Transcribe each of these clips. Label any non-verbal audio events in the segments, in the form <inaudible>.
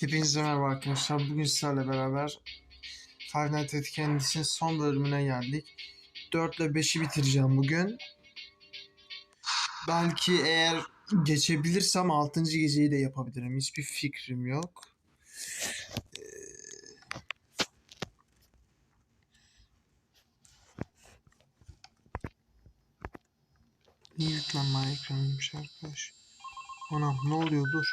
Hepinize merhaba arkadaşlar. Bugün sizlerle beraber Five Nights at Freddy's'in son bölümüne geldik. 4 ile 5'i bitireceğim bugün. Belki eğer geçebilirsem 6. geceyi de yapabilirim. Hiçbir fikrim yok. Ee, Niye yüklenme ekranıymış arkadaş? Anam ne oluyor dur.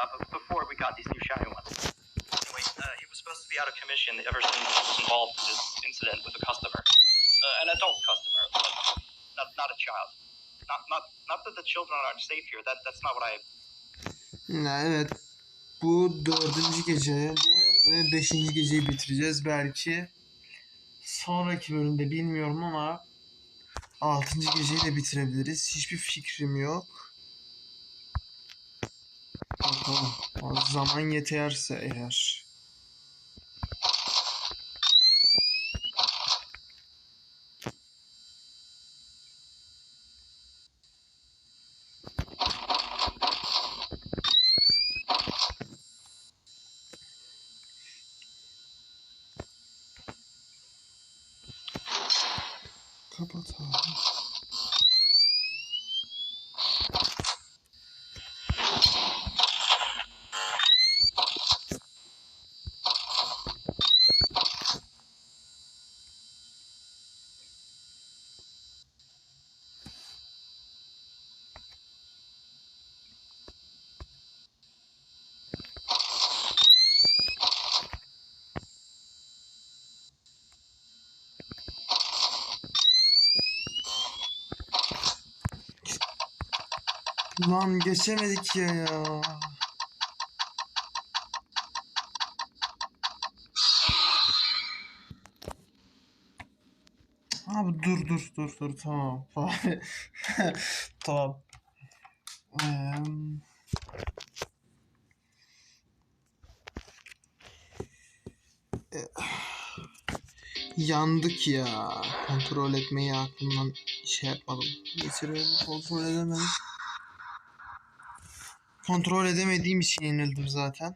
Uh, before we got these new shiny ones. Anyway, uh, he was supposed to be out of commission ever since he was involved in this incident with a customer, uh, an adult customer, not not a child. Not not not that the children aren't safe here. That that's not what I. Evet. Bu dördüncü gece ve beşinci geceyi bitireceğiz. Belki sonraki bölümde bilmiyorum ama altıncı geceyi de bitirebiliriz. Hiçbir fikrim yok. Bakalım. Az Zaman yeterse eğer. Kapat. Lan geçemedik ya ya. Abi dur dur dur dur tamam. <laughs> tamam. Eee, e, Yandık ya. Kontrol etmeyi aklımdan şey yapmadım. Geçiriyorum. Kontrol edemedim. Kontrol edemediğim için yenildim zaten.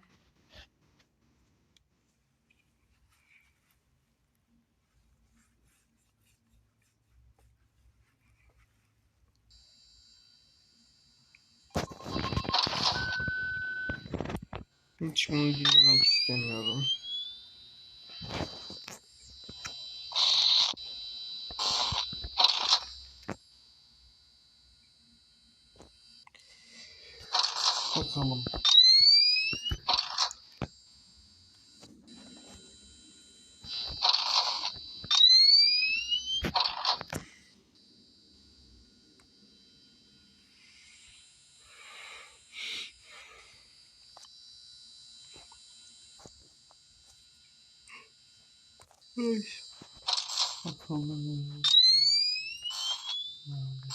Hiç bunu dinlemek istemiyorum. Bakalım. Ay. Bakalım. Nerede?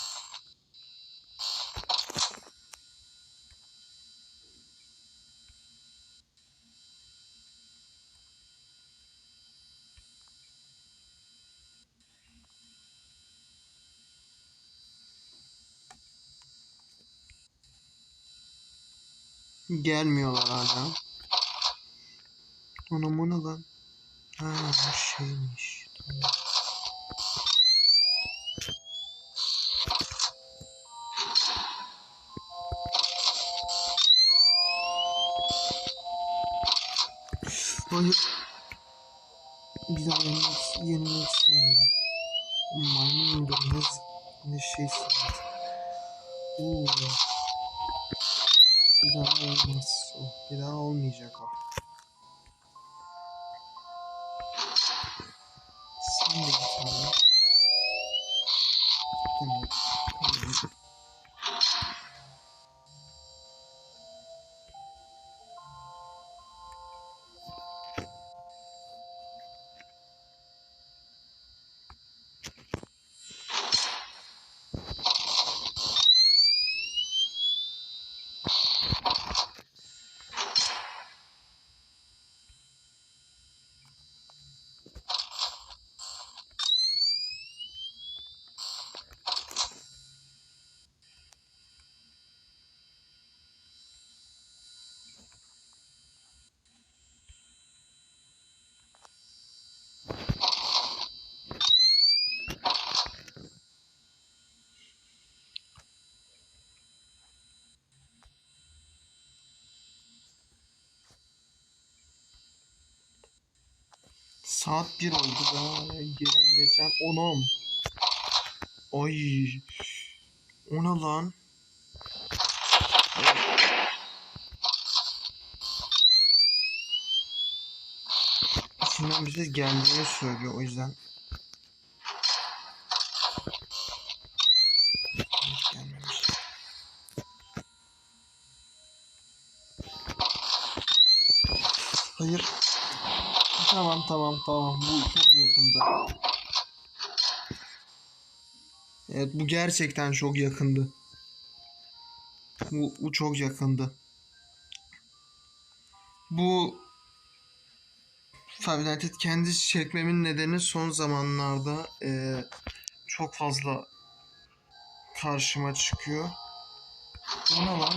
Gelmiyorlar hala. Anam o ne lan? Ha şeymiş. Tamam. Hayır. Bir daha yenilmek, yenilmek istemiyorum. Maymun muydu? Ne, ne Sen Saat 1 oldu da gelen geçen onum. Ay. O ne lan? Bir ses geldiğini söylüyor o yüzden. Tamam tamam bu çok yakında. Evet bu gerçekten çok yakındı. Bu, bu çok yakındı. Bu at kendi çekmemin nedeni son zamanlarda eee, çok fazla karşıma çıkıyor. Bu lan?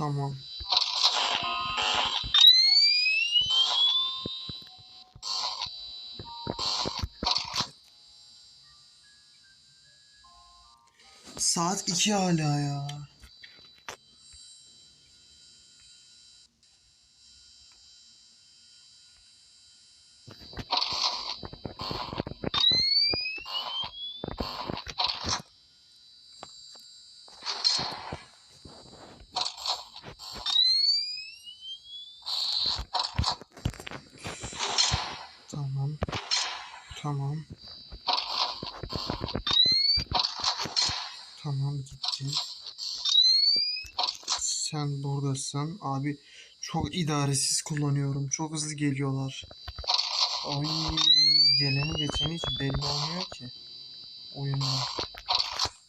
Tamam. Saat 2 hala ya. Tamam. Tamam. Tamam gitti. Sen buradasın. Abi çok idaresiz kullanıyorum. Çok hızlı geliyorlar. Ay geleni geçeni hiç belli olmuyor ki. Oyunda.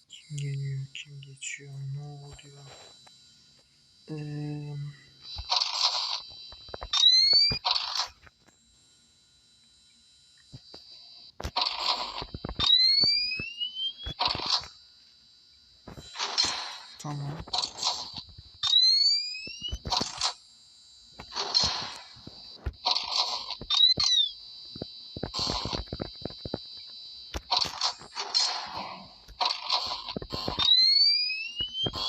Kim geliyor, kim geçiyor, ne oluyor? Eee...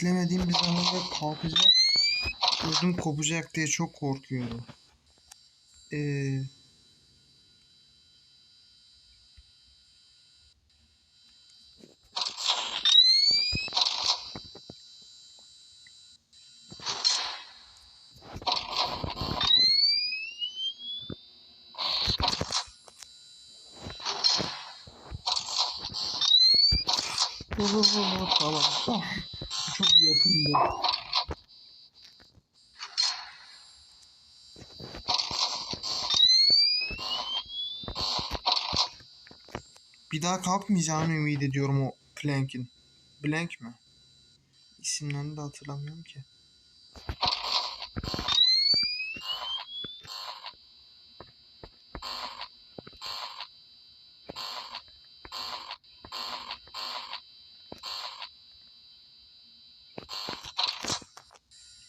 beklemediğim bir zamanda kalkacak. Ödüm kopacak diye çok korkuyorum. Ee, <laughs> tamam tamam. Yakındı. Bir daha kalkmayacağını ümit ediyorum o Plank'in. Blank mi? İsimlerini de hatırlamıyorum ki.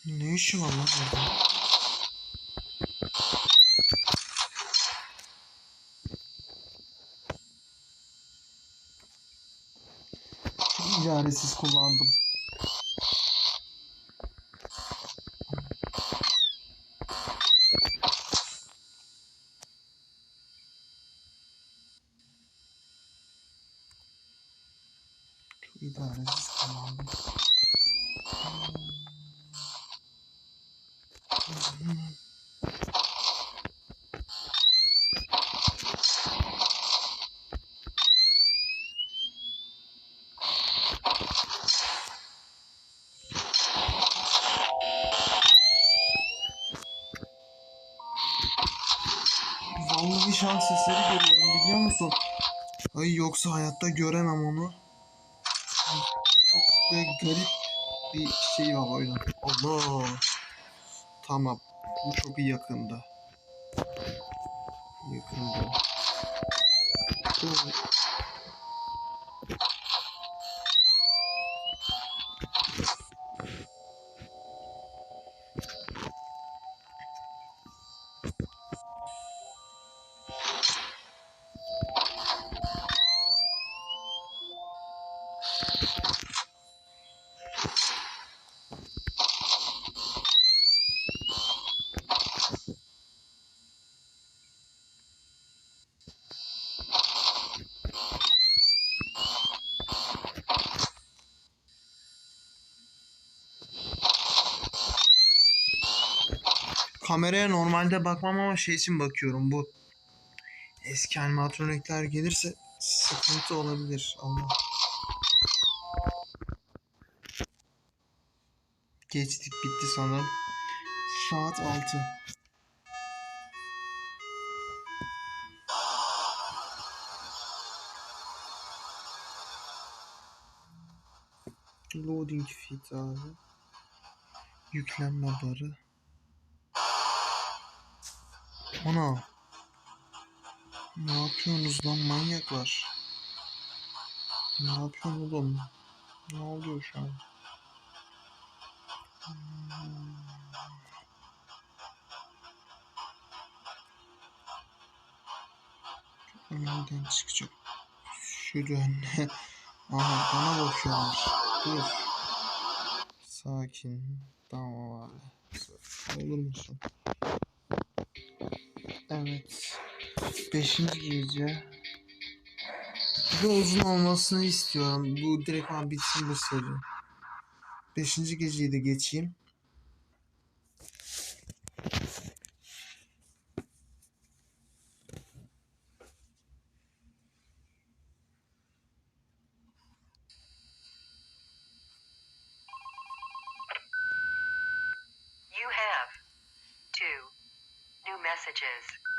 Ne işi var lan? Çok idaresiz kullandım. Çok idaresiz kullandım. Falan sesleri görüyorum biliyor musun? Ay yoksa hayatta göremem onu. Çok böyle garip bir şey var oyunun. Allah. Tamam. Bu çok yakında. Yakında. Bu- Kameraya normalde bakmam ama şey için bakıyorum bu eski animatronikler gelirse sıkıntı olabilir Allah. Geçtik bitti sanırım. Saat 6. Loading feed abi. Yüklenme barı. Ana. Ne yapıyorsunuz lan manyaklar? Ne yapıyorsun oğlum? Ne oluyor şu an? Nereden çıkacak? Şuradan. <laughs> Aha bana bakıyorlar. Dur. Sakin. Tamam abi. Olur musun? Beşinci gece. Bir uzun olmasını istiyorum. Bu direkt an bitsin bu seri. Beşinci geceyi de geçeyim. Messages.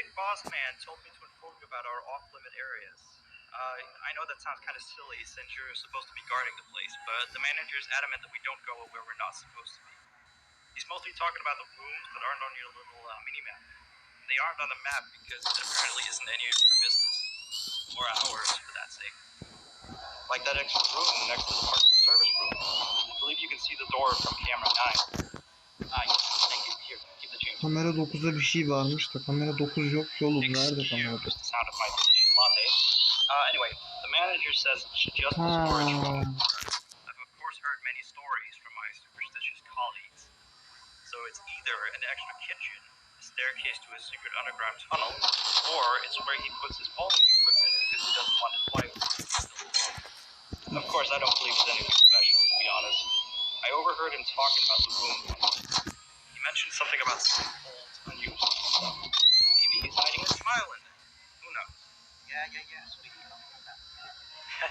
Big boss man told me to inform you about our off limit areas. Uh, I know that sounds kind of silly since you're supposed to be guarding the place, but the manager's adamant that we don't go where we're not supposed to be. He's mostly talking about the rooms that aren't on your little uh, mini map. They aren't on the map because it apparently isn't any of your business. Or ours, for that sake. Like that extra room next to the park service room. I believe you can see the door from camera 9. Ah, yes, Kamera 9'da bir şey varmış da kamera 9 yok ki oğlum. Nerede kamera 9? Excuse the sound of my delicious latte. Uh, anyway, the manager says it's just room. Ha. I've of course heard many stories from my superstitious colleagues. So it's either an extra kitchen, a staircase to a secret underground tunnel, or it's where he puts his bowling equipment because he doesn't want his wife to see the film. Of course, I don't believe it's anything special, to be honest. I overheard him talking about the room mentioned something about old, unused. Maybe he's hiding a smile in there. Who knows? Yeah, yeah, yeah. He talking about.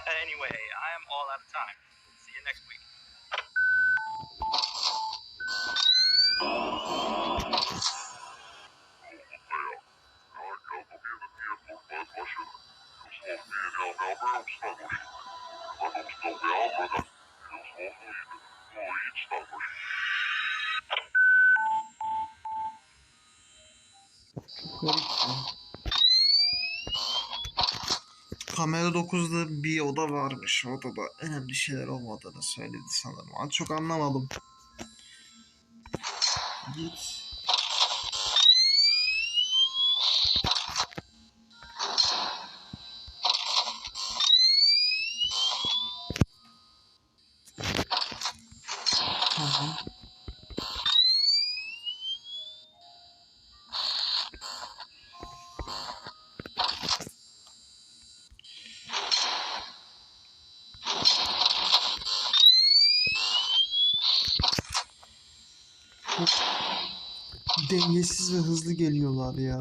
<laughs> anyway, I am all out of time. See you next week. Kamera 9'da bir oda varmış. Odada önemli şeyler olmadığını söyledi sanırım. Çok anlamadım. Git. dengesiz ve hızlı geliyorlar ya.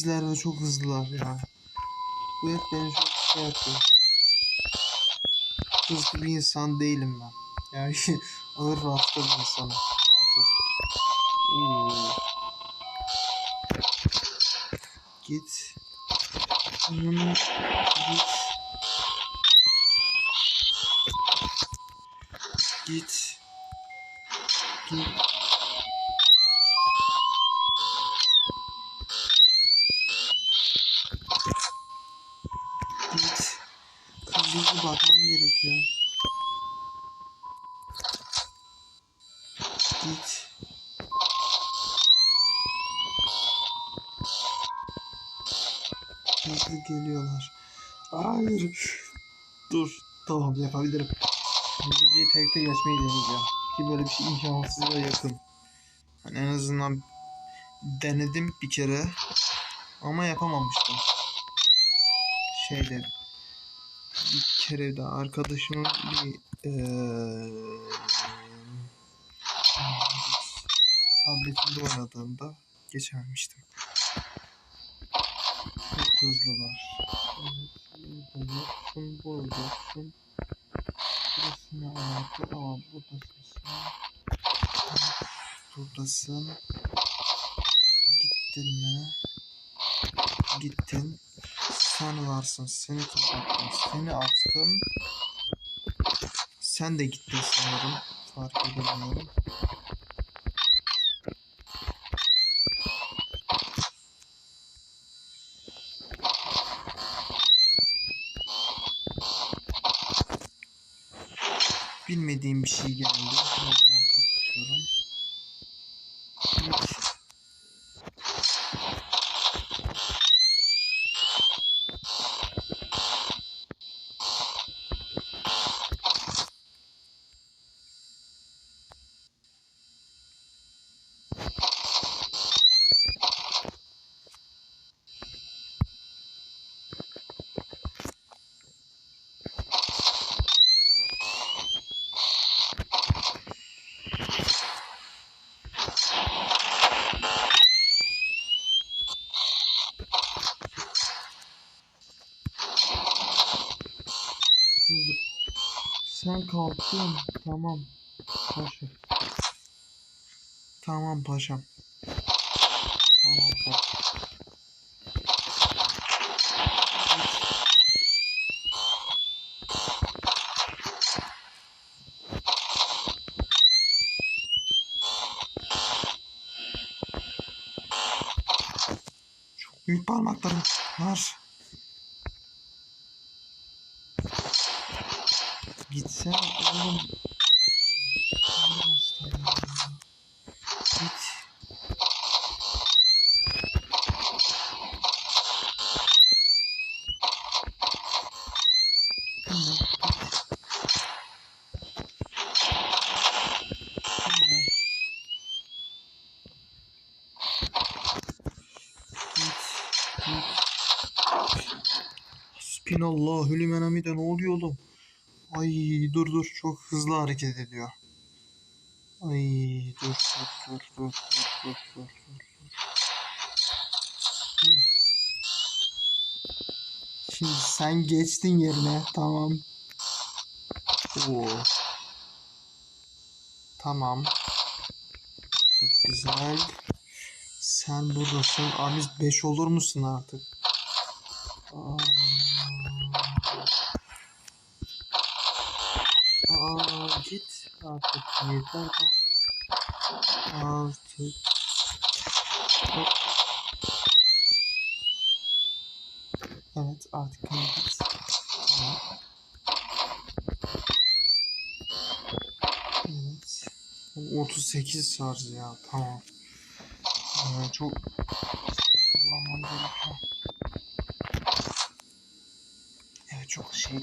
Dengesizler ve çok hızlılar ya. Bu hep beni çok şey yapıyor. Hızlı bir insan değilim ben. Yani <laughs> ağır rafta bir insanım. Daha çok. Oo. Git. Hmm. Git. Git. Tekte geçmeyi deneyeceğim. Ki böyle bir şey imkansıza yakın. Hani en azından denedim bir kere. Ama yapamamıştım. Şeyde bir kere de arkadaşımın bir eee tabletinde oynadığımda geçememiştim. Çok hızlılar. Evet, yoksun, burada yoksun. Burası ne alaka? Aa, buradasın. Gittin mi? Gittin. Sen varsın. Seni kapattım. Seni açtım. Sen de gittin sanırım. Fark edemiyorum. Bilmediğim bir şey geldi. O yüzden kapatıyorum. Git. Hızlı. Sen kalktın. Tamam. Paşa. Tamam paşam. Tamam paşam. Çok büyük parmaklarım var. Gitsene oğlum. Allah'ım ya. Git. Hasbinallahu limen hamide ne oluyor oğlum? Ay dur dur çok hızlı hareket ediyor. Ay dur dur dur dur dur dur dur dur. Hı. Şimdi sen geçtin yerine tamam. Oo. Tamam. Güzel. Sen buradasın. Abi 5 olur musun artık? Aa. Aa git artık yeter. Artık. Hop. Evet artık git. Tamam. Evet. 38 şarj ya tamam. Ee, çok kullanmam gerekiyor. Evet çok şey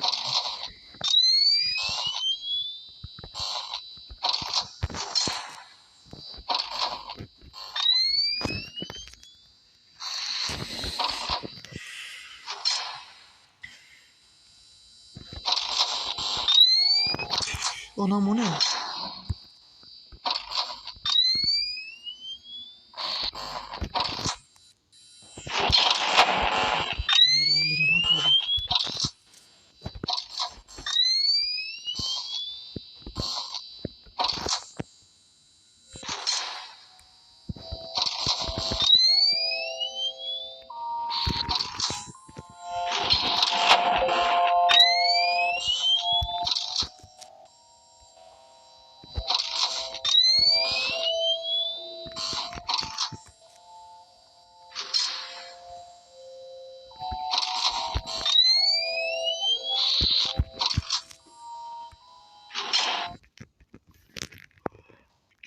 Anam o ne? Bunlar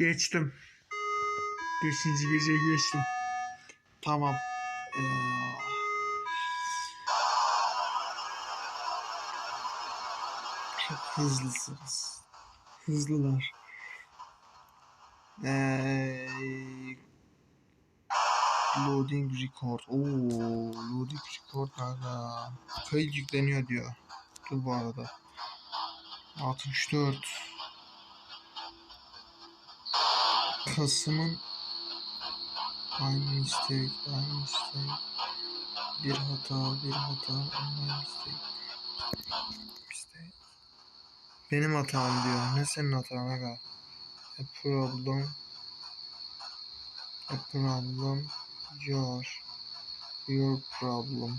Geçtim. Beşinci geceyi geçtim. Tamam. Ee, Çok hızlısınız. Hızlılar. Ee, loading record. Oo, loading record hala. Kayıt yükleniyor diyor. Dur bu arada. 64 Kasım'ın aynı mistake, aynı mistake. Bir hata, bir hata, online mistake. Mistake. Benim hatam diyor. Ne senin hatan aga? A problem. A problem. Your. Your problem.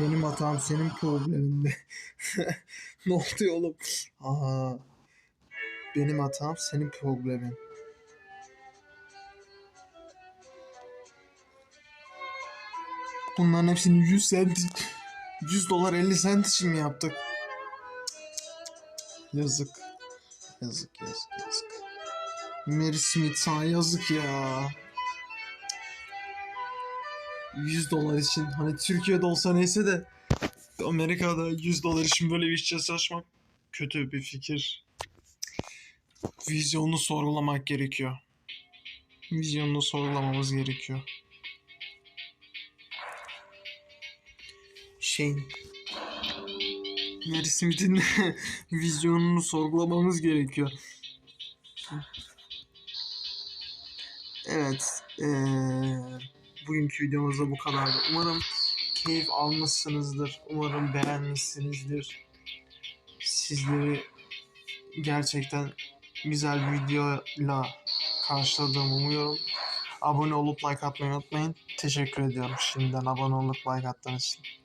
Benim hatam senin probleminde. <laughs> <laughs> ne oldu oğlum? Aha. Benim hatam senin problemin. Bunların hepsini 100 sent 100 dolar 50 sent için mi yaptık? Yazık. Yazık yazık yazık. Mary Smith sana yazık ya. 100 dolar için hani Türkiye'de olsa neyse de Amerika'da 100 dolar için böyle bir işçe çalışmak kötü bir fikir. Vizyonunu sorgulamak gerekiyor. Vizyonunu sorgulamamız gerekiyor. Şeyin Mary Smith'in <laughs> vizyonunu sorgulamamız gerekiyor. Evet. eee bugünkü videomuzda bu kadardı. Umarım keyif almışsınızdır. Umarım beğenmişsinizdir. Sizleri gerçekten güzel bir videoyla karşıladığımı umuyorum. Abone olup like atmayı unutmayın. Teşekkür ediyorum şimdiden abone olup like attığınız için.